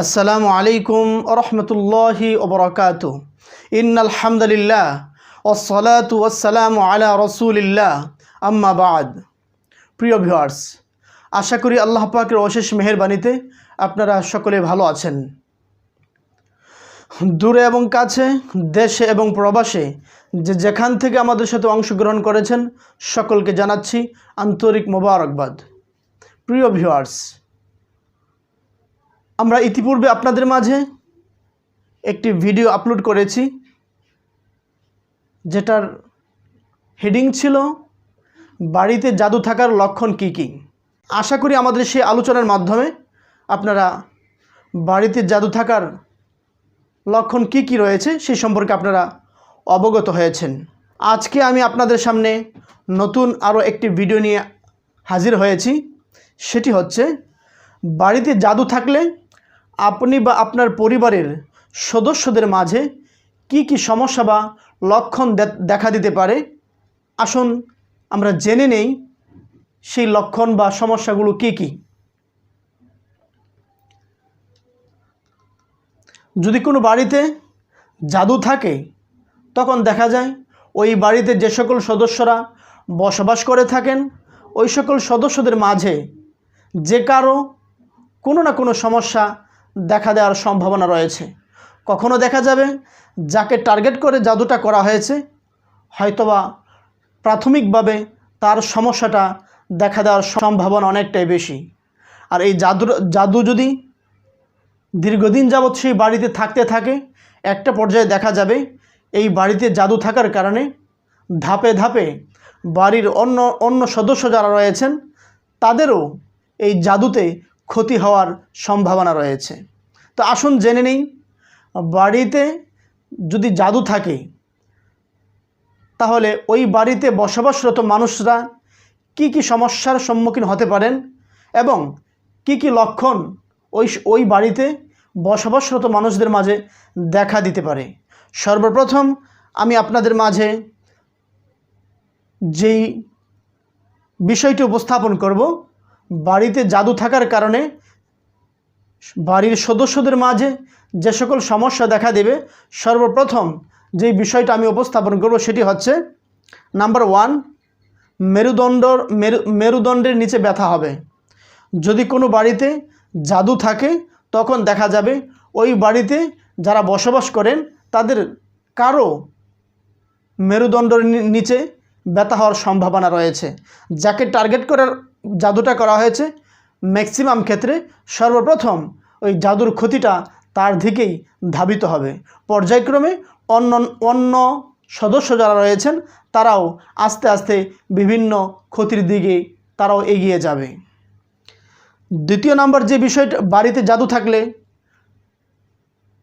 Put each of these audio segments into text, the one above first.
আসসালামু আলাইকুম রহমতুল্লাহি ওবরাকাত ইন আলহামদুলিল্লাহ ওসলাতু আলা রসুলিল্লাহ। আম্মা বাদ। প্রিয় ভিওয়ার্স আশা করি আল্লাহ পাকের অশেষ মেহেরবানিতে আপনারা সকলে ভালো আছেন। দূরে এবং কাছে, দেশে এবং প্রবাসে যে যেখান থেকে আমাদের সাথে অংশগ্রহণ করেছেন, সকলকে জানাচ্ছি আন্তরিক মোবারকবাদ। প্রিয় ভিউয়ার্স আমরা ইতিপূর্বে আপনাদের মাঝে একটি ভিডিও আপলোড করেছি, যেটার হেডিং ছিল, বাড়িতে জাদু থাকার লক্ষণ কী কী? আশা করি আমাদের সেই আলোচনার মাধ্যমে আপনারা বাড়িতে জাদু থাকার লক্ষণ কি কি রয়েছে সেই সম্পর্কে আপনারা অবগত হয়েছেন। আজকে আমি আপনাদের সামনে নতুন আরও একটি ভিডিও নিয়ে হাজির হয়েছি, সেটি হচ্ছে, বাড়িতে জাদু থাকলে আপনি বা আপনার পরিবারের সদস্যদের মাঝে কি কি সমস্যা বা লক্ষণ দেখা দিতে পারে? আসুন আমরা জেনে নেই সেই লক্ষণ বা সমস্যাগুলো কি কি। যদি কোনো বাড়িতে জাদু থাকে, তখন দেখা যায় ওই বাড়িতে যে সকল সদস্যরা বসবাস করে থাকেন, ওই সকল সদস্যদের মাঝে যে কারও কোনো না কোনো সমস্যা দেখা দেওয়ার সম্ভাবনা রয়েছে। কখনো দেখা যাবে যাকে টার্গেট করে জাদুটা করা হয়েছে, হয়তোবা প্রাথমিকভাবে তার সমস্যাটা দেখা দেওয়ার সম্ভাবনা অনেকটাই বেশি। আর এই জাদুর, জাদু যদি দীর্ঘদিন যাবৎ সেই বাড়িতে থাকতে থাকে, একটা পর্যায়ে দেখা যাবে এই বাড়িতে জাদু থাকার কারণে ধাপে ধাপে বাড়ির অন্য অন্য সদস্য যারা রয়েছেন, তাদেরও এই জাদুতে ক্ষতি হওয়ার সম্ভাবনা রয়েছে। তো আসুন জেনে নেই, বাড়িতে যদি জাদু থাকে, তাহলে ওই বাড়িতে বসবাসরত মানুষরা কি কি সমস্যার সম্মুখীন হতে পারেন এবং কি কি লক্ষণ ওই ওই বাড়িতে বসবাসরত মানুষদের মাঝে দেখা দিতে পারে? সর্বপ্রথম আমি আপনাদের মাঝে যেই বিষয়টি উপস্থাপন করব বাড়িতে জাদু থাকার কারণে বাড়ির সদস্যদের মাঝে যে সকল সমস্যা দেখা দেবে, সর্বপ্রথম যেই বিষয়টা আমি উপস্থাপন করব সেটি হচ্ছে, নাম্বার ওয়ান মেরুদণ্ডর মেরু, মেরুদণ্ডের নিচে ব্যথা হবে। যদি কোনো বাড়িতে জাদু থাকে, তখন দেখা যাবে ওই বাড়িতে যারা বসবাস করেন, তাদের কারও মেরুদণ্ডের নিচে ব্যথা হওয়ার সম্ভাবনা রয়েছে। যাকে টার্গেট করার জাদুটা করা হয়েছে। ম্যাক্সিমাম ক্ষেত্রে সর্বপ্রথম ওই জাদুর ক্ষতিটা তার দিকেই ধাবিত হবে। পর্যায়ক্রমে অন্য অন্য সদস্য যারা রয়েছেন, তারাও আস্তে আস্তে বিভিন্ন ক্ষতির দিকে তারাও এগিয়ে যাবে। দ্বিতীয় নাম্বার যে বিষয়টা, বাড়িতে জাদু থাকলে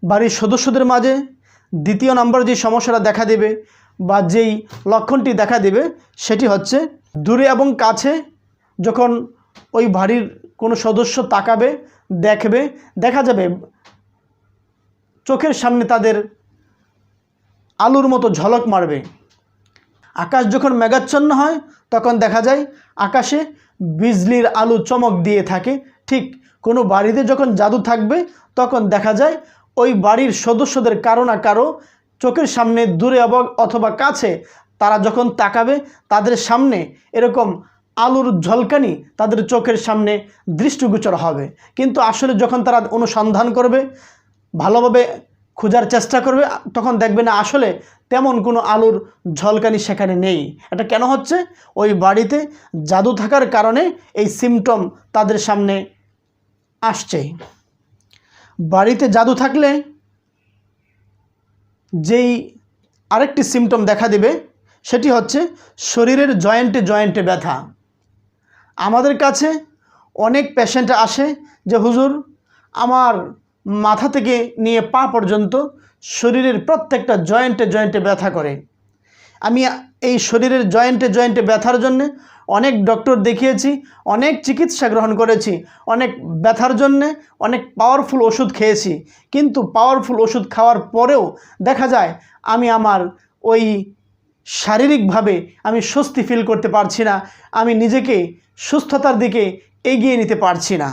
বাড়ির সদস্যদের মাঝে দ্বিতীয় নাম্বার যে সমস্যাটা দেখা দেবে বা যেই লক্ষণটি দেখা দেবে, সেটি হচ্ছে দূরে এবং কাছে যখন ওই বাড়ির কোনো সদস্য তাকাবে, দেখবে, দেখা যাবে চোখের সামনে তাদের আলুর মতো ঝলক মারবে। আকাশ যখন মেঘাচ্ছন্ন হয়, তখন দেখা যায় আকাশে বিজলির আলু চমক দিয়ে থাকে। ঠিক কোনো বাড়িতে যখন জাদু থাকবে, তখন দেখা যায় ওই বাড়ির সদস্যদের কারও না কারও চোখের সামনে দূরে অথবা কাছে তারা যখন তাকাবে, তাদের সামনে এরকম আলুর ঝলকানি তাদের চোখের সামনে দৃষ্টিগোচর হবে। কিন্তু আসলে যখন তারা অনুসন্ধান করবে, ভালোভাবে খোঁজার চেষ্টা করবে, তখন দেখবে না আসলে তেমন কোনো আলুর ঝলকানি সেখানে নেই। এটা কেন হচ্ছে? ওই বাড়িতে জাদু থাকার কারণে এই সিমটম তাদের সামনে আসছে। বাড়িতে জাদু থাকলে যেই আরেকটি সিমটম দেখা দেবে, সেটি হচ্ছে শরীরের জয়েন্টে জয়েন্টে ব্যথা। আমাদের কাছে অনেক পেশেন্ট আসে যে, হুজুর, আমার মাথা থেকে নিয়ে পা পর্যন্ত শরীরের প্রত্যেকটা জয়েন্টে জয়েন্টে ব্যথা করে। আমি এই শরীরের জয়েন্টে জয়েন্টে ব্যথার জন্য অনেক ডক্টর দেখিয়েছি, অনেক চিকিৎসা গ্রহণ করেছি, অনেক ব্যথার জন্যে অনেক পাওয়ারফুল ওষুধ খেয়েছি। কিন্তু পাওয়ারফুল ওষুধ খাওয়ার পরেও দেখা যায় আমি আমার ওই শারীরিকভাবে আমি স্বস্তি ফিল করতে পারছি না। আমি নিজেকে সুস্থতার দিকে এগিয়ে নিতে পারছি না।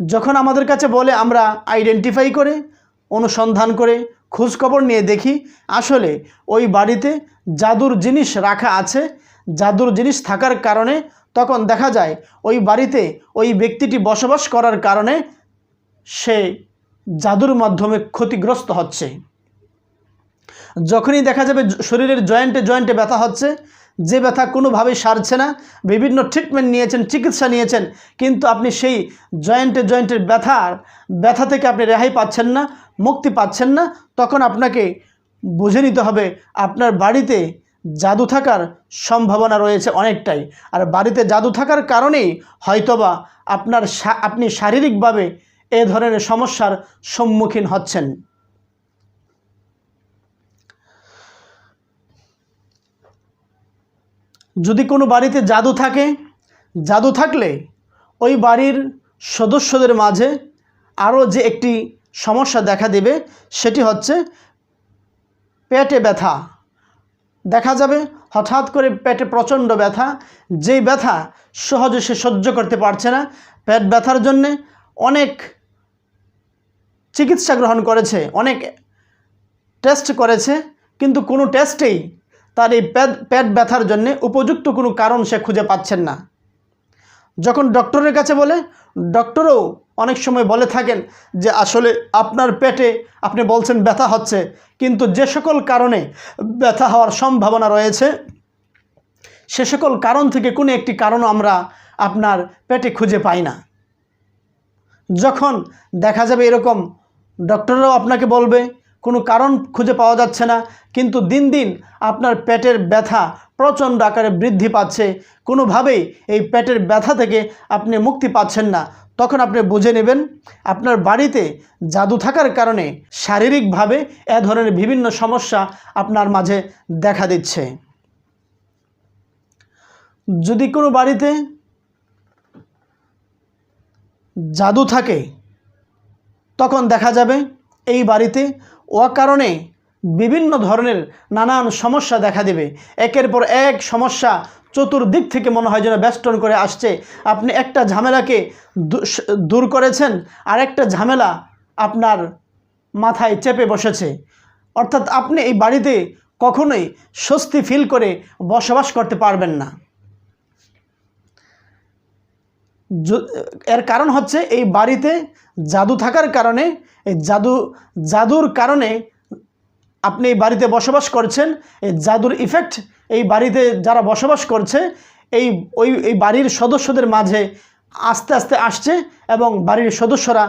যখন আমাদের কাছে বলে, আমরা আইডেন্টিফাই করে, অনুসন্ধান করে, খোঁজখবর নিয়ে দেখি, আসলে ওই বাড়িতে জাদুর জিনিস রাখা আছে। জাদুর জিনিস থাকার কারণে তখন দেখা যায়, ওই বাড়িতে ওই ব্যক্তিটি বসবাস করার কারণে সে জাদুর মাধ্যমে ক্ষতিগ্রস্ত হচ্ছে। যখনই দেখা যাবে, শরীরের জয়েন্টে জয়েন্টে ব্যথা হচ্ছে যে ব্যথা কোনোভাবেই সারছে না, বিভিন্ন ট্রিটমেন্ট নিয়েছেন, চিকিৎসা নিয়েছেন, কিন্তু আপনি সেই জয়েন্টে জয়েন্টের ব্যথার ব্যথা থেকে আপনি রেহাই পাচ্ছেন না, মুক্তি পাচ্ছেন না, তখন আপনাকে বুঝে নিতে হবে, আপনার বাড়িতে জাদু থাকার সম্ভাবনা রয়েছে অনেকটাই। আর বাড়িতে জাদু থাকার কারণেই হয়তোবা আপনার আপনি শারীরিকভাবে এ ধরনের সমস্যার সম্মুখীন হচ্ছেন। যদি কোনো বাড়িতে জাদু থাকে, জাদু থাকলে ওই বাড়ির সদস্যদের মাঝে আরও যে একটি সমস্যা দেখা দেবে, সেটি হচ্ছে পেটে ব্যথা। দেখা যাবে হঠাৎ করে পেটে প্রচণ্ড ব্যথা, যেই ব্যথা সহজে সে সহ্য করতে পারছে না। পেট ব্যথার জন্যে অনেক চিকিৎসা গ্রহণ করেছে, অনেক টেস্ট করেছে, কিন্তু কোনো টেস্টেই তার এই পেট ব্যথার জন্যে উপযুক্ত কোনো কারণ সে খুঁজে পাচ্ছেন না। যখন ডক্টরের কাছে বলে, ডক্টরও অনেক সময় বলে থাকেন যে আসলে আপনার পেটে আপনি বলছেন ব্যথা হচ্ছে, কিন্তু যে সকল কারণে ব্যথা হওয়ার সম্ভাবনা রয়েছে, সে সকল কারণ থেকে কোনো একটি কারণ আমরা আপনার পেটে খুঁজে পাই না। যখন দেখা যাবে এরকম, ডক্টররাও আপনাকে বলবে কোনো কারণ খুঁজে পাওয়া যাচ্ছে না, কিন্তু দিন দিন আপনার পেটের ব্যথা প্রচণ্ড আকারে বৃদ্ধি পাচ্ছে। কোনোভাবেই এই পেটের ব্যথা থেকে আপনি মুক্তি পাচ্ছেন না। তখন আপনি বুঝে নেবেন, আপনার বাড়িতে জাদু থাকার কারণে শারীরিকভাবে এ ধরনের বিভিন্ন সমস্যা আপনার মাঝে দেখা দিচ্ছে। যদি কোনো বাড়িতে জাদু থাকে, তখন দেখা যাবে এই বাড়িতে অকারণে বিভিন্ন ধরনের নানান সমস্যা দেখা দেবে। একের পর এক সমস্যা চতুর্দিক থেকে মনে হয় যেন বেষ্টন করে আসছে। আপনি একটা ঝামেলাকে দূর করেছেন আর একটা ঝামেলা আপনার মাথায় চেপে বসেছে। অর্থাৎ আপনি এই বাড়িতে কখনোই স্বস্তি ফিল করে বসবাস করতে পারবেন না য- এর কারণ হচ্ছে এই বাড়িতে জাদু থাকার কারণে, এই জাদু, জাদুর কারণে আপনি এই বাড়িতে বসবাস করছেন, এই জাদুর ইফেক্ট এই বাড়িতে যারা বসবাস করছে, এই, ওই, এই বাড়ির সদস্যদের মাঝে আস্তে আস্তে আসছে এবং বাড়ির সদস্যরা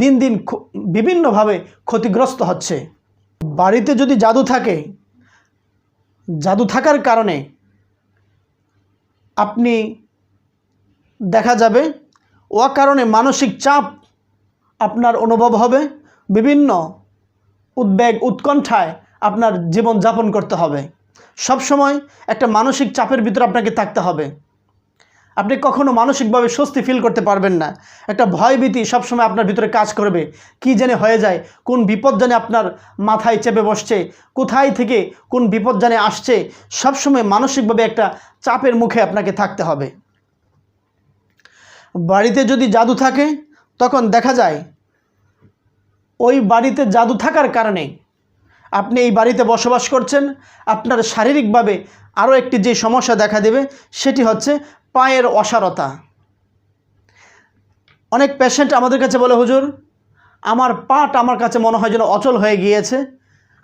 দিন দিন বিভিন্নভাবে ক্ষতিগ্রস্ত হচ্ছে। বাড়িতে যদি জাদু থাকে, জাদু থাকার কারণে আপনি দেখা যাবে। ও কারণে মানসিক চাপ আপনার অনুভব হবে। বিভিন্ন উদ্বেগ, উৎকণ্ঠায় আপনার জীবন যাপন করতে হবে। সব সময় একটা মানসিক চাপের ভিতরে আপনাকে থাকতে হবে। আপনি কখনো মানসিকভাবে স্বস্তি ফিল করতে পারবেন না। একটা ভয়ভীতি সবসময় আপনার ভিতরে কাজ করবে। কি জানে হয়ে যায়, কোন বিপদ জানে আপনার মাথায় চেপে বসছে, কোথায় থেকে কোন বিপদ জানে আসছে, সবসময় মানসিকভাবে একটা চাপের মুখে আপনাকে থাকতে হবে। বাড়িতে যদি জাদু থাকে, তখন দেখা যায় ওই বাড়িতে জাদু থাকার কারণে আপনি এই বাড়িতে বসবাস করছেন। আপনার শারীরিকভাবে আরও একটি যে সমস্যা দেখা দেবে, সেটি হচ্ছে পায়ের অসারতা। অনেক পেশেন্ট আমাদের কাছে বলে, হুজুর, আমার পাট আমার কাছে মনে হয় যেন অচল হয়ে গিয়েছে।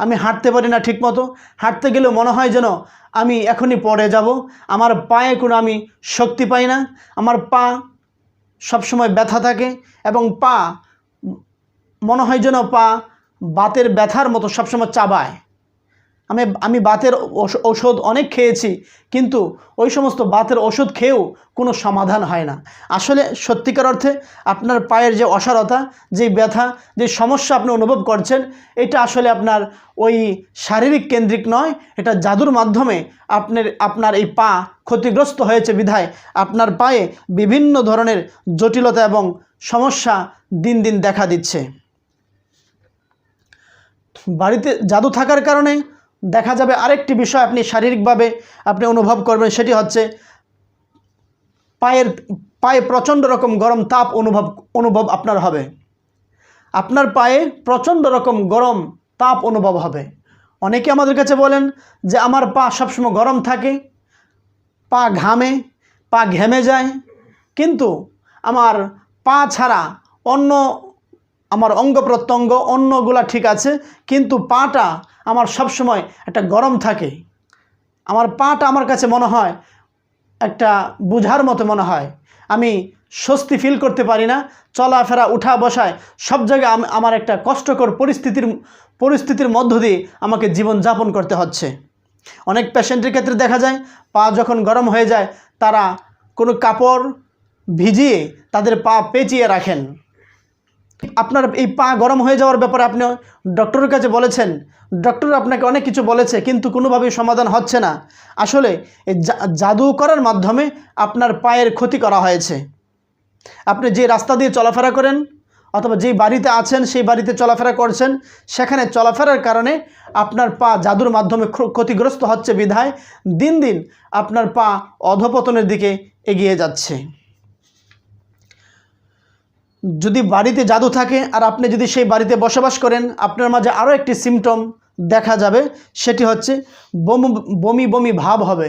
আমি হাঁটতে পারি না ঠিকমতো। হাঁটতে গেলেও মনে হয় যেন আমি এখনই পড়ে যাব। আমার পায়ে কোনো আমি শক্তি পাই না। আমার পা সবসময় ব্যথা থাকে এবং পা মনে হয় যেন পা বাতের ব্যথার মতো সবসময় চাবায়। আমি আমি বাতের ঔষধ অনেক খেয়েছি, কিন্তু ওই সমস্ত বাতের ওষুধ খেয়েও কোনো সমাধান হয় না। আসলে সত্যিকার অর্থে আপনার পায়ের যে অসারতা, যে ব্যথা, যে সমস্যা আপনি অনুভব করছেন, এটা আসলে আপনার ওই শারীরিক কেন্দ্রিক নয়, এটা জাদুর মাধ্যমে আপনার আপনার এই পা ক্ষতিগ্রস্ত হয়েছে বিধায় আপনার পায়ে বিভিন্ন ধরনের জটিলতা এবং সমস্যা দিন দিন দেখা দিচ্ছে। বাড়িতে জাদু থাকার কারণে দেখা যাবে আরেকটি বিষয় আপনি শারীরিকভাবে আপনি অনুভব করবেন, সেটি হচ্ছে পায়ের, পায়ে প্রচণ্ড রকম গরম তাপ অনুভব অনুভব আপনার হবে। আপনার পায়ে প্রচণ্ড রকম গরম তাপ অনুভব হবে। অনেকে আমাদের কাছে বলেন যে আমার পা সবসময় গরম থাকে, পা ঘামে, পা ঘেমে যায়, কিন্তু আমার পা ছাড়া অন্য, আমার অঙ্গ প্রত্যঙ্গ অন্যগুলা ঠিক আছে, কিন্তু পাটা আমার সবসময় একটা গরম থাকে। আমার পাটা আমার কাছে মনে হয় একটা বুঝার মতো মনে হয়। আমি স্বস্তি ফিল করতে পারি না, চলাফেরা, উঠা বসায়, সব জায়গায় আমার একটা কষ্টকর পরিস্থিতির পরিস্থিতির মধ্য দিয়ে আমাকে জীবন যাপন করতে হচ্ছে। অনেক পেশেন্টের ক্ষেত্রে দেখা যায়, পা যখন গরম হয়ে যায়, তারা কোনো কাপড় ভিজিয়ে তাদের পা পেঁচিয়ে রাখেন। আপনার এই পা গরম হয়ে যাওয়ার ব্যাপারে আপনি ডক্টরের কাছে বলেছেন। ডক্টর আপনাকে অনেক কিছু বলেছে, কিন্তু কোনোভাবেই সমাধান হচ্ছে না। আসলে জাদু করার মাধ্যমে আপনার পায়ের ক্ষতি করা হয়েছে। আপনি যে রাস্তা দিয়ে চলাফেরা করেন, অথবা যেই বাড়িতে আছেন, সেই বাড়িতে চলাফেরা করছেন, সেখানে চলাফেরার কারণে আপনার পা জাদুর মাধ্যমে ক্ষতিগ্রস্ত হচ্ছে বিধায় দিন দিন আপনার পা অধপতনের দিকে এগিয়ে যাচ্ছে। যদি বাড়িতে জাদু থাকে আর আপনি যদি সেই বাড়িতে বসবাস করেন, আপনার মাঝে আরও একটি সিমটম দেখা যাবে, সেটি হচ্ছে বমি বমি বমি ভাব হবে।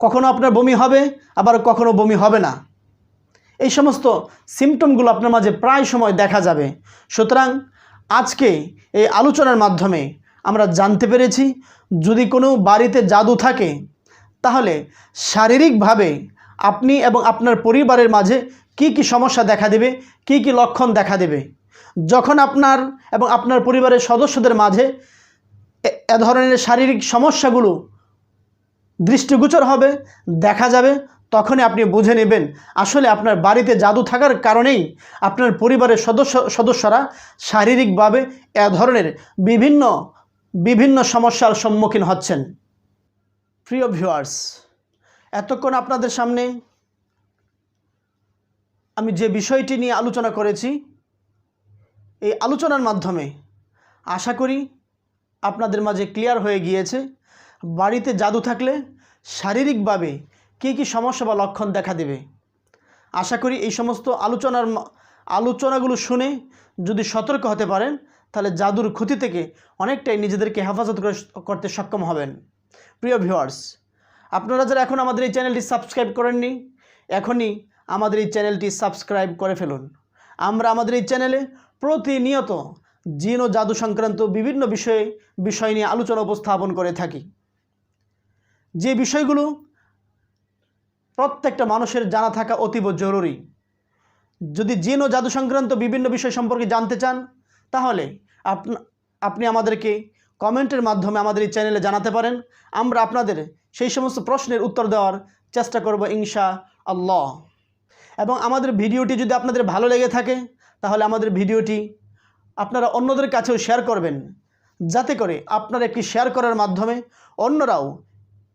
কখনো আপনার বমি হবে, আবার কখনো বমি হবে না। এই সমস্ত সিমটমগুলো আপনার মাঝে প্রায় সময় দেখা যাবে। সুতরাং আজকে এই আলোচনার মাধ্যমে আমরা জানতে পেরেছি, যদি কোনো বাড়িতে জাদু থাকে, তাহলে শারীরিকভাবে আপনি এবং আপনার পরিবারের মাঝে কি কি সমস্যা দেখা দেবে? কি কি লক্ষণ দেখা দেবে? যখন আপনার এবং আপনার পরিবারের সদস্যদের মাঝে এ- ধরনের শারীরিক সমস্যাগুলো দৃষ্টিগোচর হবে, দেখা যাবে, তখনই আপনি বুঝে নেবেন। আসলে আপনার বাড়িতে জাদু থাকার কারণেই আপনার পরিবারের সদস্য, সদস্যরা শারীরিকভাবে এ ধরনের বিভিন্ন বিভিন্ন সমস্যার সম্মুখীন হচ্ছেন। প্রিয় ভিউয়ার্স এতক্ষণ আপনাদের সামনে আমি যে বিষয়টি নিয়ে আলোচনা করেছি, এই আলোচনার মাধ্যমে আশা করি আপনাদের মাঝে ক্লিয়ার হয়ে গিয়েছে, বাড়িতে জাদু থাকলে শারীরিকভাবে কী কী সমস্যা বা লক্ষণ দেখা দেবে। আশা করি এই সমস্ত আলোচনার আলোচনাগুলো শুনে যদি সতর্ক হতে পারেন, তাহলে জাদুর ক্ষতি থেকে অনেকটাই নিজেদেরকে হেফাজত করে- করতে সক্ষম হবেন। প্রিয় ভিউয়ার্স আপনারা যারা এখন আমাদের এই চ্যানেলটি সাবস্ক্রাইব করেননি, এখনই আমাদের এই চ্যানেলটি সাবস্ক্রাইব করে ফেলুন। আমরা আমাদের এই চ্যানেলে প্রতিনিয়ত জিন ও জাদু সংক্রান্ত বিভিন্ন বিষয়ে, বিষয় নিয়ে আলোচনা উপস্থাপন করে থাকি। যে বিষয়গুলো প্রত্যেকটা মানুষের জানা থাকা অতীব জরুরি। যদি জিন ও জাদু সংক্রান্ত বিভিন্ন বিষয় সম্পর্কে জানতে চান, তাহলে আপনা আমাদেরকে কমেন্টের মাধ্যমে আমাদের এই চ্যানেলে জানাতে পারেন। আমরা আপনাদের সেই সমস্ত প্রশ্নের উত্তর দেওয়ার চেষ্টা করব ইনশা আল্লাহ এবং আমাদের ভিডিওটি যদি আপনাদের ভালো লেগে থাকে, তাহলে আমাদের ভিডিওটি আপনারা অন্যদের কাছেও শেয়ার করবেন। যাতে করে আপনারা একটি শেয়ার করার মাধ্যমে অন্যরাও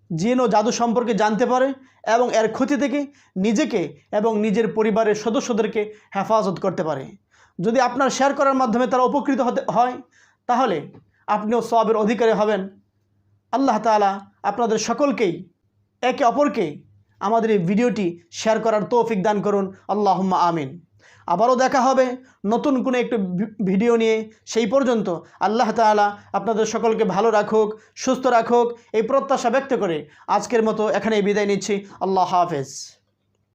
জিন ও জাদু সম্পর্কে জানতে পারে এবং এর ক্ষতি থেকে নিজেকে এবং নিজের পরিবারের সদস্যদেরকে হেফাজত করতে পারে। যদি আপনার শেয়ার করার মাধ্যমে তারা উপকৃত হতে হয়, তাহলে আপনিও সবের অধিকারী হবেন। আল্লাহ তাআলা আপনাদের সকলকেই, একে অপরকে আমাদের এই ভিডিওটি শেয়ার করার তৌফিক দান করুন। আল্লাহম্মা আমিন। আবারও দেখা হবে নতুন কোনো একটু ভিডিও নিয়ে। সেই পর্যন্ত আল্লাহ তালা আপনাদের সকলকে ভালো রাখুক, সুস্থ রাখুক, এই প্রত্যাশা ব্যক্ত করে আজকের মতো এখানেই বিদায় নিচ্ছি। আল্লাহ হাফেজ।